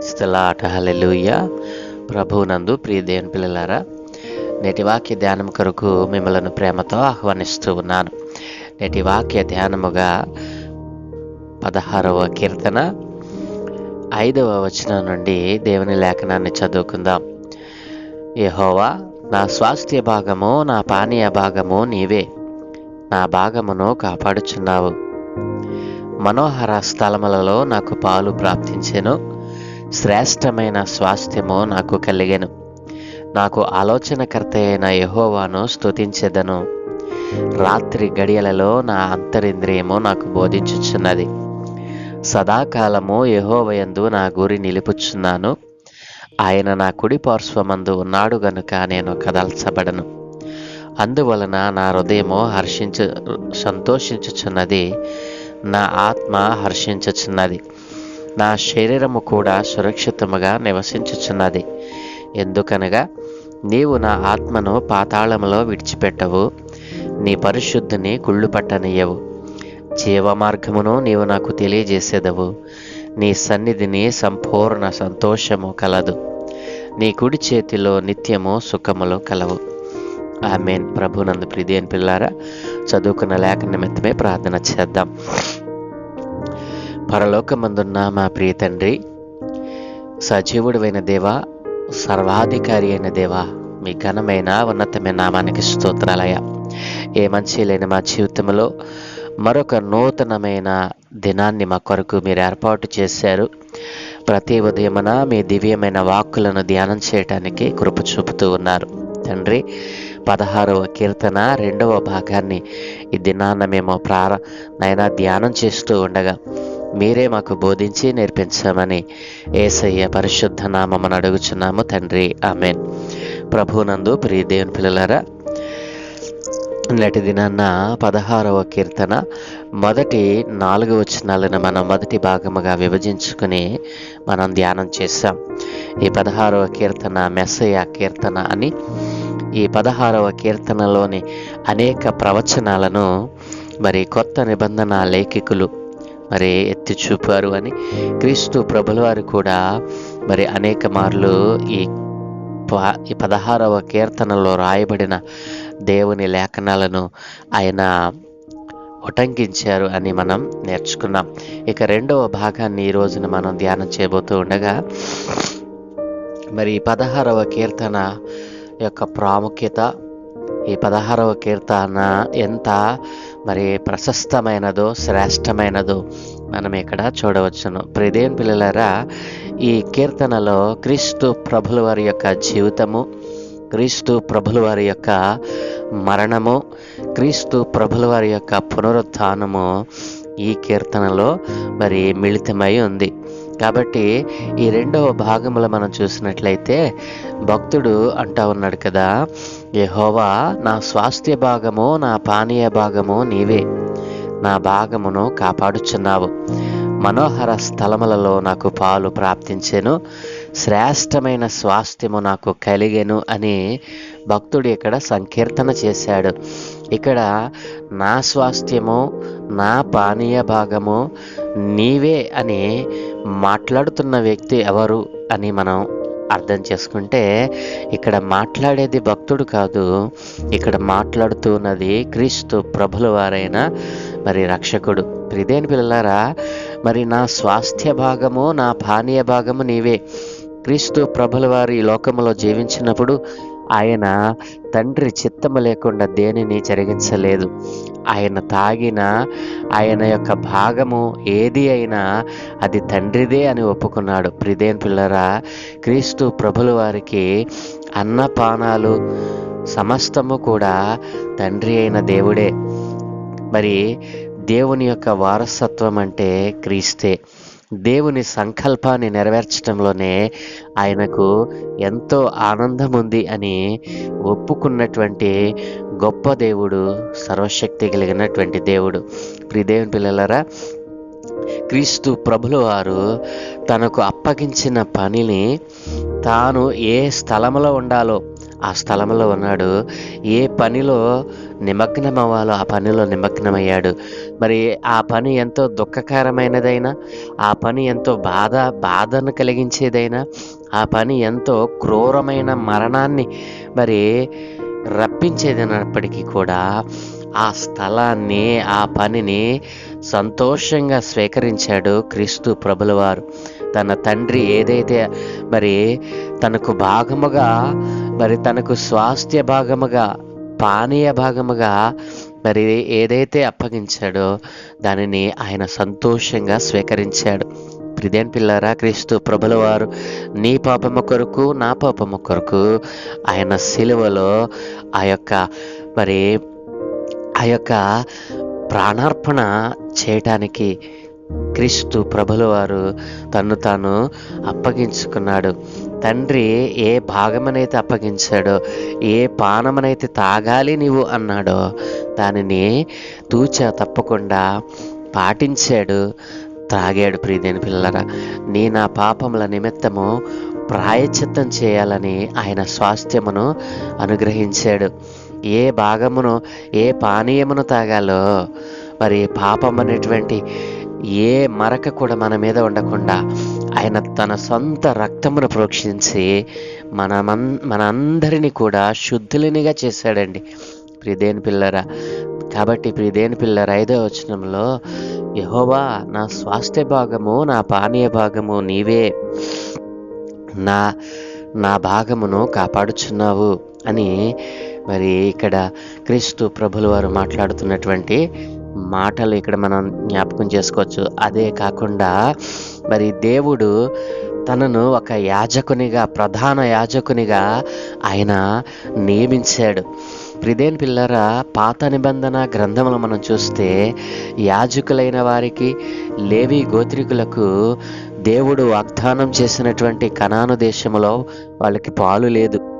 స్థలాట hallelujah ప్రభునందు ప్రియ దేవుని పిల్లలారా నేటి వాక్య ధ్యానం కొరకు మిమ్మలను ప్రేమతో ఆహ్వానిస్తూ ఉన్నాను. నేటి వాక్య ధ్యానముగా పదహారవ కీర్తన ఐదవ వచనం నుండి దేవుని లేఖనాన్ని చదువుకుందాం. యెహోవా నా స్వాస్థ్య భాగము నా పానీయ భాగము నీవే. నా భాగమును కాపాడుచున్నావు. మనోహర స్థలములలో నాకు పాలు ప్రాప్తించెను. శ్రేష్టమైన స్వాస్థ్యము నాకు కలిగెను. నాకు ఆలోచనకర్త అయిన యహోవాను స్తుతించెదను. రాత్రి గడియలలో నా అంతరింద్రియము నాకు బోధించుచున్నది. సదాకాలము యహోవయందు నా గురి నిలుపుచున్నాను. ఆయన నా కుడి పార్శ్వమందు ఉన్నాడు గనుక నేను కదల్చబడను. అందువలన నా హృదయము హర్షించు సంతోషించుచున్నది. నా ఆత్మ హర్షించుచున్నది. నా శరీరము కూడా సురక్షితముగా నివసించుచున్నది. ఎందుకనగా నీవు నా ఆత్మను పాతాళములో విడిచిపెట్టవు. నీ పరిశుద్ధిని కుళ్ళు పట్టనీయవు జీవమార్గమును నీవు నాకు తెలియజేసేదవు. నీ సన్నిధిని సంపూర్ణ సంతోషము కలదు. నీ కుడి చేతిలో నిత్యము సుఖములు కలవు. ఆమెన్. ప్రభునందు అని పిల్లారా చదువుకున్న లేఖ నిమిత్తమే ప్రార్థన చేద్దాం. పరలోకమందున్న మా ప్రియ తండ్రి సజీవుడైన దేవా సర్వాధికారి అయిన దేవా మీ ఘనమైన ఉన్నతమైన నామానికి స్తోత్రాలయ ఏ మంచి లేని మా జీవితంలో మరొక నూతనమైన దినాన్ని మా కొరకు మీరు ఏర్పాటు చేశారు. ప్రతి ఉదయమున మీ దివ్యమైన వాక్కులను ధ్యానం చేయటానికి కృప చూపుతూ ఉన్నారు. తండ్రి పదహారవ కీర్తన రెండవ భాగాన్ని ఈ దినాన్న మేము ప్రార నైనా ధ్యానం చేస్తూ ఉండగా మీరే మాకు బోధించి నేర్పించామని ఏసయ్య పరిశుద్ధ నామమని అడుగుచున్నాము తండ్రి. ఆమెన్. ప్రభునందు ప్రియ దేవుని పిల్లలారా నేటి దినాన్న పదహారవ కీర్తన మొదటి నాలుగు వచనాలను మనం మొదటి భాగముగా విభజించుకుని మనం ధ్యానం చేశాం. ఈ పదహారవ కీర్తన మెస్సయ కీర్తన అని ఈ పదహారవ కీర్తనలోని అనేక ప్రవచనాలను మరి కొత్త నిబంధన లేఖికులు మరి ఎత్తి చూపారు అని క్రీస్తు ప్రభుల వారు కూడా మరి అనేక మార్లు ఈ ఈ పదహారవ కీర్తనలో రాయబడిన దేవుని లేఖనాలను ఆయన ఉటంకించారు అని మనం నేర్చుకున్నాం. ఇక రెండవ భాగాన్ని ఈ రోజున మనం ధ్యానం చేయబోతూ ఉండగా మరి ఈ పదహారవ కీర్తన యొక్క ప్రాముఖ్యత ఈ పదహారవ కీర్తన ఎంత మరి ప్రశస్తమైనదో శ్రేష్టమైనదో మనం ఇక్కడ చూడవచ్చును. ప్రిదేన్ పిల్లలరా ఈ కీర్తనలో క్రీస్తు ప్రభుల వారి యొక్క జీవితము క్రీస్తు ప్రభుల వారి యొక్క మరణము క్రీస్తు ప్రభుల వారి యొక్క పునరుత్నము ఈ కీర్తనలో మరి మిళితమై ఉంది. కాబట్టి ఈ రెండవ భాగంలో మనం చూసినట్లయితే భక్తుడు అంటా ఉన్నాడు కదా యెహోవా నా స్వాస్థ్య భాగము నా పానీయ భాగము నీవే. నా భాగమును కాపాడుచున్నావు. మనోహర స్థలములలో నాకు పాలు ప్రాప్తించెను. శ్రేష్టమైన స్వాస్థ్యము నాకు కలిగెను అని భక్తుడు ఇక్కడ సంకీర్తన చేశాడు. ఇక్కడ నా స్వాస్థ్యము నా పానీయ భాగము నీవే అని మాట్లాడుతున్న వ్యక్తి ఎవరు అని మనం అర్థం చేసుకుంటే ఇక్కడ మాట్లాడేది భక్తుడు కాదు ఇక్కడ మాట్లాడుతున్నది క్రీస్తు ప్రభుల వారైన మరి రక్షకుడు. ప్రిదేని పిల్లలారా మరి నా స్వాస్థ్య భాగము నా పానీయ భాగము నీవే. క్రీస్తు ప్రభుల వారి లోకములో జీవించినప్పుడు ఆయన తండ్రి చిత్తము లేకుండా దేనిని జరిగించలేదు. ఆయన తాగిన ఆయన యొక్క భాగము ఏది అయినా అది తండ్రిదే అని ఒప్పుకున్నాడు. ప్రిదేన్ పిల్లరా క్రీస్తు ప్రభుల వారికి అన్నపానాలు సమస్తము కూడా తండ్రి అయిన దేవుడే. మరి దేవుని యొక్క వారసత్వం అంటే క్రీస్తే. దేవుని సంకల్పాన్ని నెరవేర్చడంలోనే ఆయనకు ఎంతో ఆనందం ఉంది అని ఒప్పుకున్నటువంటి గొప్ప దేవుడు సర్వశక్తి కలిగినటువంటి దేవుడు. ప్రిదేవుని పిల్లలరా క్రీస్తు ప్రభుల వారు తనకు అప్పగించిన పనిని తాను ఏ స్థలంలో ఉండాలో ఆ స్థలంలో ఉన్నాడు. ఏ పనిలో నిమగ్నమవ్వాలో ఆ పనిలో నిమగ్నమయ్యాడు. మరి ఆ పని ఎంతో దుఃఖకరమైనదైనా ఆ పని ఎంతో బాధ బాధను కలిగించేదైనా ఆ పని ఎంతో క్రూరమైన మరణాన్ని మరి రప్పించేదైనప్పటికీ కూడా ఆ స్థలాన్ని ఆ పనిని సంతోషంగా స్వీకరించాడు క్రీస్తు ప్రభులవారు. తన తండ్రి ఏదైతే మరి తనకు భాగముగా మరి తనకు స్వాస్థ్య భాగముగా పానీయ భాగముగా మరి ఏదైతే అప్పగించాడో దానిని ఆయన సంతోషంగా స్వీకరించాడు. ప్రిదేన్ పిల్లరా క్రీస్తు ప్రభుల వారు నీ పాపము కొరకు నా పాపము కొరకు ఆయన సిలువలో ఆ యొక్క మరి ఆ యొక్క ప్రాణార్పణ చేయటానికి క్రీస్తు ప్రభుల వారు తను తాను అప్పగించుకున్నాడు. తండ్రి ఏ భాగమనైతే అప్పగించాడో ఏ పానమనైతే తాగాలి నీవు అన్నాడో దానిని తూచా తప్పకుండా పాటించాడు త్రాగాడు ప్రియదేని పిల్లరా నీ నా పాపముల నిమిత్తము ప్రాయచిత్తం చేయాలని ఆయన స్వాస్థ్యమును అనుగ్రహించాడు. ఏ భాగమును ఏ పానీయమును తాగాలో మరి పాపం అనేటువంటి ఏ మరక కూడా మన మీద ఉండకుండా ఆయన తన సొంత రక్తమును ప్రోక్షించి మన మనందరినీ కూడా శుద్ధులనిగా చేశాడండి. ప్రిదేని పిల్లరా కాబట్టి ప్రిదేని పిల్లర ఐదో వచనంలో యహోవా నా స్వాస్థ్య భాగము నా పానీయ భాగము నీవే. నా నా భాగమును కాపాడుచున్నావు అని మరి ఇక్కడ క్రీస్తు ప్రభుల వారు మాట్లాడుతున్నటువంటి మాటలు ఇక్కడ మనం జ్ఞాపకం చేసుకోవచ్చు. అదే కాకుండా మరి దేవుడు తనను ఒక యాజకునిగా ప్రధాన యాజకునిగా ఆయన నియమించాడు. ప్రిదేన్ పిల్లర పాత నిబంధన గ్రంథములు మనం చూస్తే యాజకులైన వారికి లేవి గోత్రికులకు దేవుడు వాగ్దానం చేసినటువంటి కణాను దేశంలో వాళ్ళకి పాలు లేదు.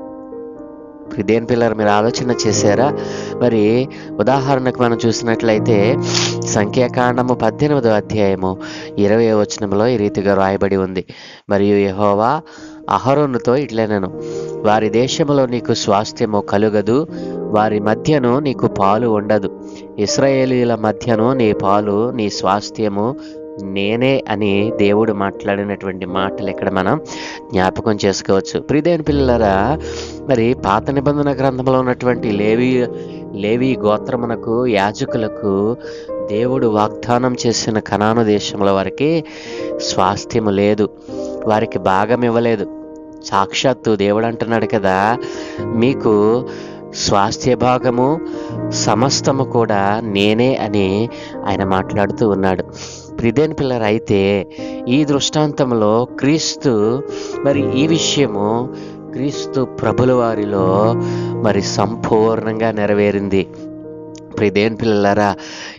దేని పిల్లలు మీరు ఆలోచన చేశారా? మరి ఉదాహరణకు మనం చూసినట్లయితే సంఖ్యాకాండము పద్దెనిమిదో అధ్యాయము ఇరవై వచనంలో ఈ రీతిగా రాయబడి ఉంది. మరియు యహోవా అహరోనుతో ఇట్లనను వారి దేశంలో నీకు స్వాస్థ్యము కలుగదు వారి మధ్యను నీకు పాలు ఉండదు. ఇస్రాయేలీల మధ్యను నీ పాలు నీ స్వాస్థ్యము నేనే అని దేవుడు మాట్లాడినటువంటి మాటలు ఇక్కడ మనం జ్ఞాపకం చేసుకోవచ్చు. ప్రిదేని పిల్లలరా మరి పాత నిబంధన గ్రంథంలో ఉన్నటువంటి లేవి లేవి గోత్రమునకు యాజకులకు దేవుడు వాగ్దానం చేసిన కణాను దేశంలో వారికి స్వాస్థ్యము లేదు. వారికి భాగం ఇవ్వలేదు. సాక్షాత్తు దేవుడు అంటున్నాడు కదా మీకు స్వాస్థ్య భాగము సమస్తము కూడా నేనే అని ఆయన మాట్లాడుతూ ఉన్నాడు. ప్రిదేన్ పిల్లర్ అయితే ఈ దృష్టాంతంలో క్రీస్తు మరి ఈ విషయము క్రీస్తు ప్రభుల వారిలో మరి సంపూర్ణంగా నెరవేరింది. ప్రిదేన్ పిల్లలారా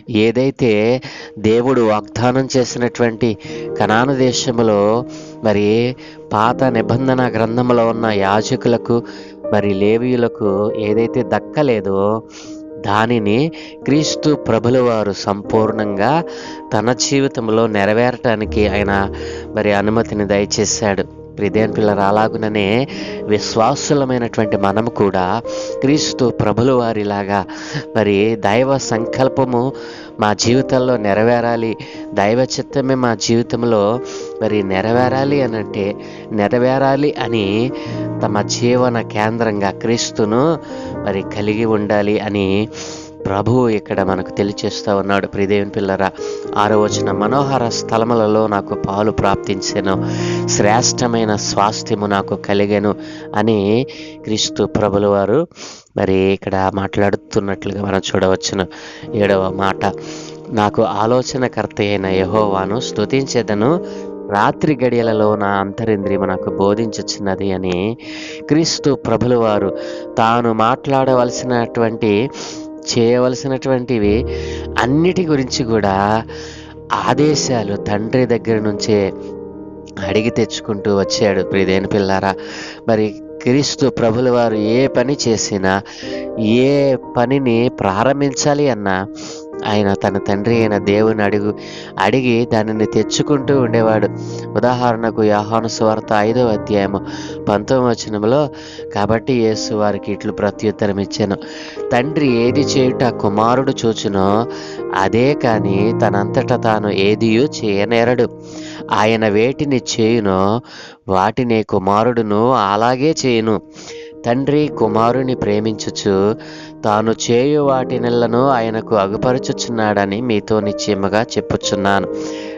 ఏదైతే దేవుడు వాగ్దానం చేసినటువంటి కనాను దేశంలో మరి పాత నిబంధన గ్రంథంలో ఉన్న యాజకులకు మరి లేవీయులకు ఏదైతే దక్కలేదో దానిని క్రీస్తు ప్రభుల వారు సంపూర్ణంగా తన జీవితంలో నెరవేరటానికి ఆయన మరి అనుమతిని దయచేశాడు. ప్రిదేన్ పిల్లలు అలాగుననే విశ్వాసులమైనటువంటి మనము కూడా క్రీస్తు ప్రభుల వారిలాగా మరి దైవ సంకల్పము మా జీవితంలో నెరవేరాలి దైవ చిత్తమే మా జీవితంలో మరి నెరవేరాలి అనంటే నెరవేరాలి అని తమ జీవన కేంద్రంగా క్రీస్తును మరి కలిగి ఉండాలి అని ప్రభువు ఇక్కడ మనకు తెలియచేస్తూ ఉన్నాడు. ప్రిదేవిని పిల్లరా ఆరో వచ్చిన మనోహర స్థలములలో నాకు పాలు ప్రాప్తించాను. శ్రేష్టమైన స్వాస్థ్యము నాకు కలిగాను అని క్రీస్తు ప్రభుల వారు మరి ఇక్కడ మాట్లాడుతున్నట్లుగా మనం చూడవచ్చును. ఏడవ మాట నాకు ఆలోచనకర్త అయిన యహోవాను స్తుతించేదను. రాత్రి గడియలలో నా అంతరింద్రియము నాకు బోధించుచున్నది అని క్రీస్తు ప్రభులవారు తాను మాట్లాడవలసినటువంటి చేయవలసినటువంటివి అన్నిటి గురించి కూడా ఆదేశాలు తండ్రి దగ్గర నుంచే అడిగి తెచ్చుకుంటూ వచ్చాడు. ప్రియదేని పిల్లారా మరి క్రీస్తు ప్రభుల వారు ఏ పని చేసినా ఏ పనిని ప్రారంభించాలి అన్నా ఆయన తన తండ్రి అయిన దేవుని అడుగు అడిగి దానిని తెచ్చుకుంటూ ఉండేవాడు. ఉదాహరణకు యాహాను స్వార్త ఐదో అధ్యాయము పంతొమ్మిది వచనంలో కాబట్టి యేసు వారికి ఇట్లు ప్రత్యుత్తరం ఇచ్చాను. తండ్రి ఏది చేయుట కుమారుడు చూచునో అదే కానీ తనంతట తాను ఏదియూ చేయనేరడు. ఆయన వేటిని చేయునో వాటిని కుమారుడును అలాగే చేయును. తండ్రి కుమారుని ప్రేమించుచు తాను చేయు వాటినెల్లను ఆయనకు అగుపరుచుచున్నాడని మీతో నిశ్చయముగా చెప్పుచున్నాను.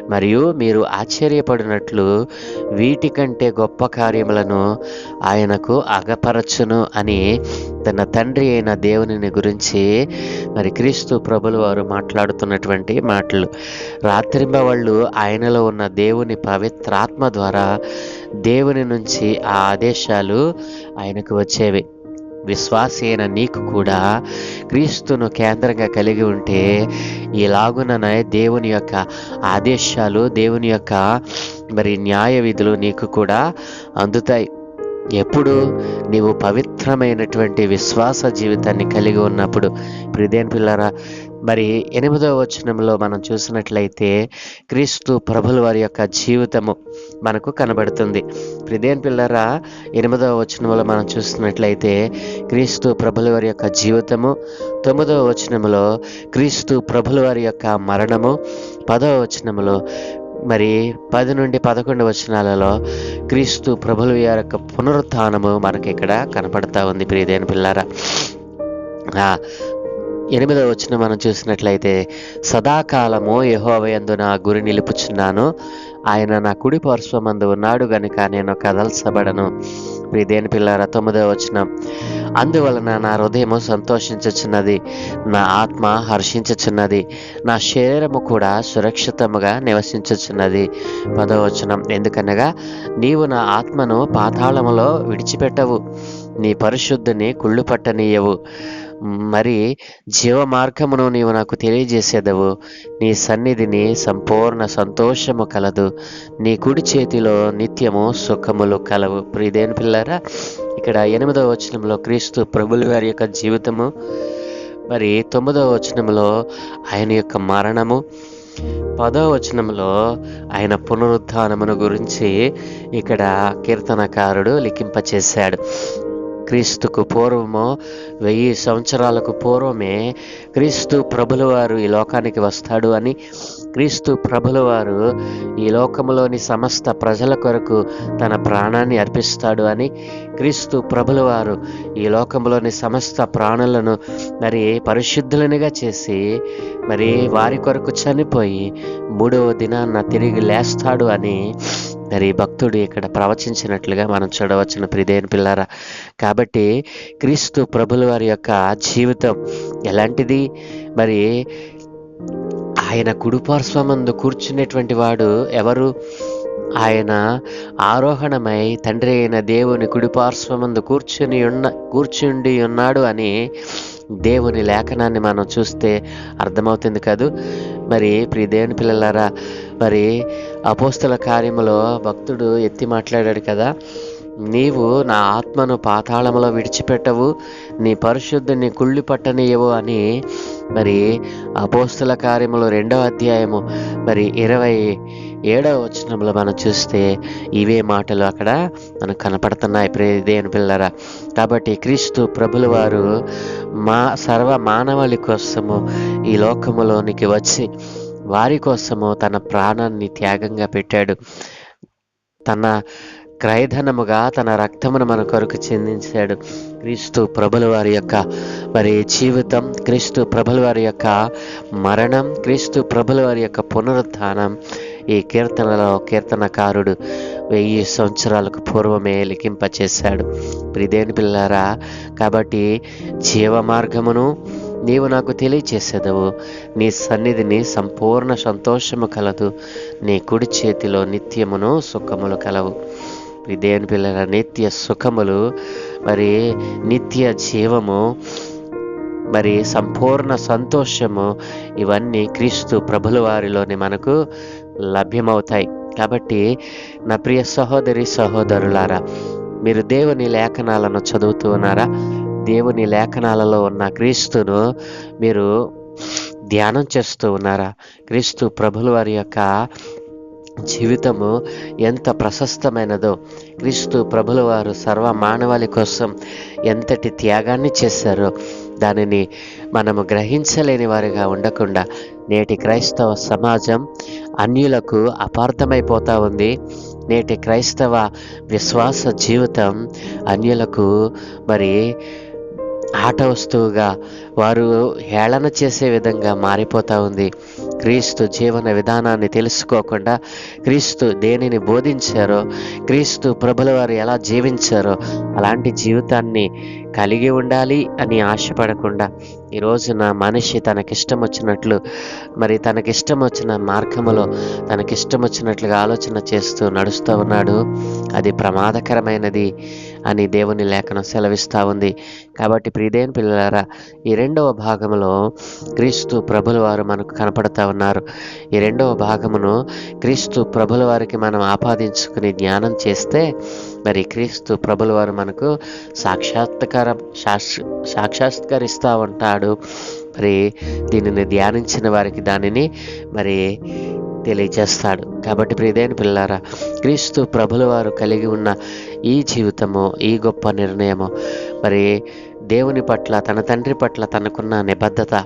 మరియు మీరు ఆశ్చర్యపడినట్లు వీటికంటే గొప్ప కార్యములను ఆయనకు అగపరచును అని తన తండ్రి అయిన దేవునిని గురించి మరి క్రీస్తు ప్రభులు వారు మాట్లాడుతున్నటువంటి మాటలు. రాత్రింబవళ్ళు ఆయనలో ఉన్న దేవుని పవిత్రాత్మ ద్వారా దేవుని నుంచి ఆ ఆదేశాలు ఆయనకు వచ్చేవి. విశ్వాసైన నీకు కూడా క్రీస్తును కేంద్రంగా కలిగి ఉంటే ఇలాగుననే దేవుని యొక్క ఆదేశాలు దేవుని యొక్క మరి న్యాయ విధులు నీకు కూడా అందుతాయి. ఎప్పుడు నీవు పవిత్రమైనటువంటి విశ్వాస జీవితాన్ని కలిగి ఉన్నప్పుడు ప్రిదేన్ పిల్లరా మరి ఎనిమిదవ వచనంలో మనం చూసినట్లయితే క్రీస్తు ప్రభుల వారి యొక్క జీవితము మనకు కనబడుతుంది. ప్రిదేన్ పిల్లరా ఎనిమిదవ వచనంలో మనం చూసినట్లయితే క్రీస్తు ప్రభుల వారి యొక్క జీవితము తొమ్మిదవ వచనంలో క్రీస్తు ప్రభుల వారి యొక్క మరణము పదవ వచనంలో మరి పది నుండి పదకొండు వచనాలలో క్రీస్తు ప్రభుల వారి యొక్క పునరుత్నము మనకి ఇక్కడ కనపడతా ఉంది ప్రియదేని పిల్లారా. ఎనిమిదవ వచ్చిన మనం చూసినట్లయితే సదాకాలము యహోవయందు నా గురి నిలుపుచున్నాను. ఆయన నా కుడి పార్శ్వమందు ఉన్నాడు గనుక నేను కదల్చబడను. దేని పిల్లారా తొమ్మిదవ వచ్చిన అందువలన నా హృదయము సంతోషించుచున్నది నా ఆత్మ హర్షించుచున్నది నా శరీరము కూడా సురక్షితముగా నివసించుచున్నది. పదవచనం ఎందుకనగా నీవు నా ఆత్మను పాతాళములో విడిచిపెట్టవు నీ పరిశుద్ధిని కుళ్ళు పట్టనీయవు మరి జీవ మార్గమును నీవు నాకు తెలియజేసేదవు. నీ సన్నిధిని సంపూర్ణ సంతోషము కలదు. నీ కుడి చేతిలో నిత్యము సుఖములు కలవు. ప్రియదేని పిల్లారా ఇక్కడ ఎనిమిదవ వచనంలో క్రీస్తు ప్రభుల వారి యొక్క జీవితము మరి తొమ్మిదవ వచనంలో ఆయన యొక్క మరణము పదవ వచనంలో ఆయన పునరుద్ధానమును గురించి ఇక్కడ కీర్తనకారుడు లిఖింపచేశాడు. క్రీస్తుకు పూర్వము వెయ్యి సంవత్సరాలకు పూర్వమే క్రీస్తు ప్రభులవారు ఈ లోకానికి వస్తాడు అని క్రీస్తు ప్రభుల వారు ఈ లోకంలోని సమస్త ప్రజల కొరకు తన ప్రాణాన్ని అర్పిస్తాడు అని క్రీస్తు ప్రభుల వారు ఈ లోకంలోని సమస్త ప్రాణులను మరి పరిశుద్ధులనిగా చేసి మరి వారి కొరకు చనిపోయి మూడవ దినాన్న తిరిగి లేస్తాడు అని మరి భక్తుడు ఇక్కడ ప్రవచించినట్లుగా మనం చూడవచ్చిన ప్రిదేని పిల్లారా. కాబట్టి క్రీస్తు ప్రభుల వారి యొక్క జీవితం ఎలాంటిది? మరి ఆయన కుడిపార్శ్వమందు కూర్చునేటువంటి వాడు ఎవరు? ఆయన ఆరోహణమై తండ్రి అయిన దేవుని కుడిపార్శ్వమందు కూర్చుని ఉన్న కూర్చుండి ఉన్నాడు అని దేవుని లేఖనాన్ని మనం చూస్తే అర్థమవుతుంది కాదు. మరి ప్రియ దేవుని పిల్లలారా మరి అపోస్తుల కార్యములో భక్తుడు ఎత్తి మాట్లాడాడు కదా. నీవు నా ఆత్మను పాతాళములో విడిచిపెట్టవు నీ పరిశుద్ధిని కుళ్ళి పట్టనీయవు అని మరి అపోస్తుల కార్యములు రెండవ అధ్యాయము మరి ఇరవై ఏడవ వచనంలో మనం చూస్తే ఇవే మాటలు అక్కడ మనకు కనపడుతున్నాయి. ప్రియ దేవుని పిల్లరా కాబట్టి క్రీస్తు ప్రభుల వారు మా సర్వ మానవాళి కోసము ఈ లోకములోనికి వచ్చి వారి కోసము తన ప్రాణాన్ని త్యాగంగా పెట్టాడు. తన క్రయధనముగా తన రక్తమును మన కొరకు చెందించాడు. క్రీస్తు ప్రభుల వారి యొక్క మరి జీవితం క్రీస్తు ప్రభుల వారి యొక్క మరణం క్రీస్తు ప్రభుల వారి యొక్క పునరుత్థానం ఈ కీర్తనలో కీర్తనకారుడు వెయ్యి సంవత్సరాలకు పూర్వమే లిఖింపచేశాడు. ప్రిదేని పిల్లారా కాబట్టి జీవ మార్గమును నీవు నాకు తెలియచేసేదవు. నీ సన్నిధిని సంపూర్ణ సంతోషము కలదు. నీ కుడి చేతిలో నిత్యమును సుఖములు కలవు. ఈ దేవుని పిల్లల నిత్య సుఖములు మరి నిత్య జీవము మరి సంపూర్ణ సంతోషము ఇవన్నీ క్రీస్తు ప్రభుల వారిలోని మనకు లభ్యమవుతాయి. కాబట్టి నా ప్రియ సహోదరి సహోదరులారా మీరు దేవుని లేఖనాలను చదువుతూ ఉన్నారా? దేవుని లేఖనాలలో ఉన్న క్రీస్తును మీరు ధ్యానం చేస్తూ ఉన్నారా? క్రీస్తు ప్రభుల వారి యొక్క జీవితము ఎంత ప్రశస్తమైనదో క్రీస్తు ప్రభుల వారు సర్వ మానవాళి కోసం ఎంతటి త్యాగాన్ని చేశారో దానిని మనము గ్రహించలేని వారిగా ఉండకుండా నేటి క్రైస్తవ సమాజం అన్యులకు అపార్థమైపోతూ ఉంది. నేటి క్రైస్తవ విశ్వాస జీవితం అన్యులకు మరి ఆట వస్తువుగా వారు హేళన చేసే విధంగా మారిపోతూ ఉంది. క్రీస్తు జీవన విధానాన్ని తెలుసుకోకుండా క్రీస్తు దేనిని బోధించారో క్రీస్తు ప్రభుల వారు ఎలా జీవించారో అలాంటి జీవితాన్ని కలిగి ఉండాలి అని ఆశపడకుండా ఈ రోజున మనిషి తనకిష్టం వచ్చినట్లు మరి తనకిష్టం వచ్చిన మార్గములో తనకిష్టం వచ్చినట్లుగా ఆలోచన చేస్తూ నడుస్తూ ఉన్నాడు. అది ప్రమాదకరమైనది అని దేవుని లేఖనం సెలవిస్తూ ఉంది. కాబట్టి ప్రియదేని పిల్లలారా ఈ రెండవ భాగంలో క్రీస్తు ప్రభుల వారు మనకు కనపడతా ఉన్నారు. ఈ రెండవ భాగమును క్రీస్తు ప్రభుల వారికి మనం ఆపాదించుకుని జ్ఞానం చేస్తే మరి క్రీస్తు ప్రభుల వారు మనకు సాక్షాత్కారం సాక్షాత్కరిస్తూ ఉంటాడు మరి దీనిని ధ్యానించిన వారికి దానిని మరి తెలియజేస్తాడు. కాబట్టి ప్రియదైన పిల్లారా క్రీస్తు ప్రభుల వారు కలిగి ఉన్న ఈ జీవితము ఈ గొప్ప నిర్ణయము మరి దేవుని పట్ల తన తండ్రి పట్ల తనకున్న నిబద్ధత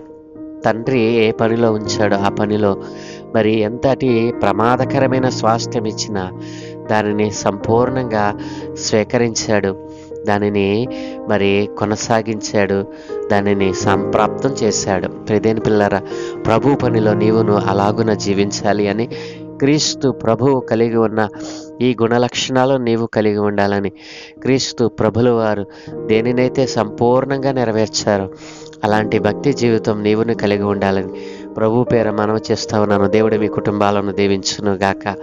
తండ్రి ఏ పనిలో ఉంచాడో ఆ పనిలో మరి ఎంతటి ప్రమాదకరమైన స్వాస్థ్యం ఇచ్చినా దానిని సంపూర్ణంగా స్వీకరించాడు. దానిని మరి కొనసాగించాడు. దానిని సంప్రాప్తం చేశాడు. ప్రదేని పిల్లరా ప్రభు పనిలో నీవును అలాగున జీవించాలి అని క్రీస్తు ప్రభువు కలిగి ఉన్న ఈ గుణలక్షణాలు నీవు కలిగి ఉండాలని క్రీస్తు ప్రభులు వారు దేనినైతే సంపూర్ణంగా నెరవేర్చారో అలాంటి భక్తి జీవితం నీవును కలిగి ఉండాలని ప్రభు పేర మనవి చేస్తా ఉన్నాను. దేవుడు మీ కుటుంబాలను దీవించును గాక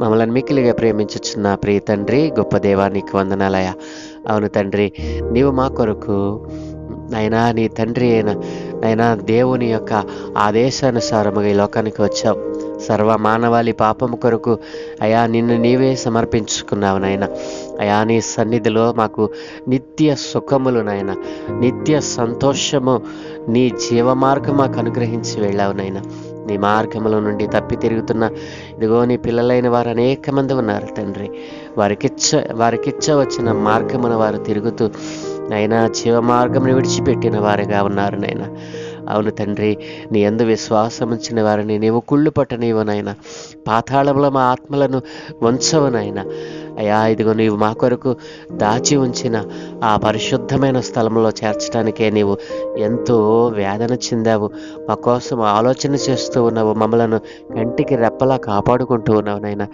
మమ్మల్ని మిక్కిలిగా ప్రేమించుచున్న ప్రియ తండ్రి గొప్ప దేవానికి వందనాలయ అవును తండ్రి నీవు మా కొరకు నైనా నీ తండ్రి అయిన నైనా దేవుని యొక్క ఆదేశానుసారముగా ఈ లోకానికి వచ్చావు. సర్వ మానవాళి పాపము కొరకు అయా నిన్ను నీవే సమర్పించుకున్నావు నాయన. అయా నీ సన్నిధిలో మాకు నిత్య సుఖములు నాయన. నిత్య సంతోషము నీ జీవమార్గం మాకు అనుగ్రహించి వెళ్ళావు నాయన. నీ మార్గముల నుండి తప్పి తిరుగుతున్న ఇదిగో నీ పిల్లలైన వారు అనేక మంది ఉన్నారు తండ్రి. వారికిచ్చ వారికిచ్చ వచ్చిన మార్గమున వారు తిరుగుతూ నైనా జీవ మార్గం విడిచిపెట్టిన వారిగా ఉన్నారు నైనా. అవును తండ్రి నీ ఎందు విశ్వాసం ఉంచిన వారిని నీవు కుళ్ళు పట్టనివ్వనైనా నాయన పాతాళంలో మా ఆత్మలను వంచవు నాయన అయా ఇదిగో నీవు మా కొరకు దాచి ఉంచిన ఆ పరిశుద్ధమైన స్థలంలో చేర్చడానికే నీవు ఎంతో వేదన చెందావు. మా కోసం ఆలోచన చేస్తూ ఉన్నావు మమ్మలను కంటికి రెప్పలా కాపాడుకుంటూ ఉన్నావు నాయన.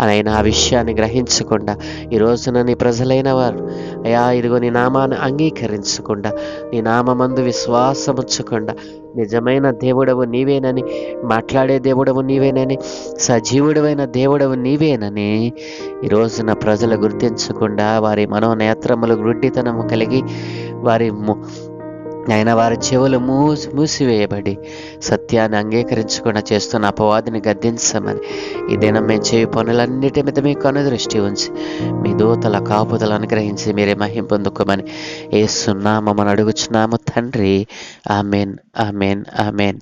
ఆయన ఆ విషయాన్ని గ్రహించకుండా ఈ రోజున నీ ప్రజలైన వారు అయా ఇదిగో నీ నామాన్ని అంగీకరించకుండా నీ నామందు విశ్వాసముచ్చకుండా నిజమైన దేవుడవు నీవేనని మాట్లాడే దేవుడవు నీవేనని సజీవుడమైన దేవుడవు నీవేనని ఈ రోజున ప్రజలు గుర్తించకుండా వారి మనోనేత్రములు గుడ్డితనము కలిగి వారి ము- ఆయన వారి చెవులు మూసి మూసివేయబడి సత్యాన్ని అంగీకరించకుండా చేస్తున్న అపవాదిని గద్దించమని. ఈ దినం మేము చేయి పనులన్నిటి మీద మీ కనుదృష్టి ఉంచి మీ దూతల కాపుదలు అనుగ్రహించి మీరే మహిం పొందుకోమని ఏ సున్నామని అడుగుచున్నాము తండ్రి. Amen amen amen.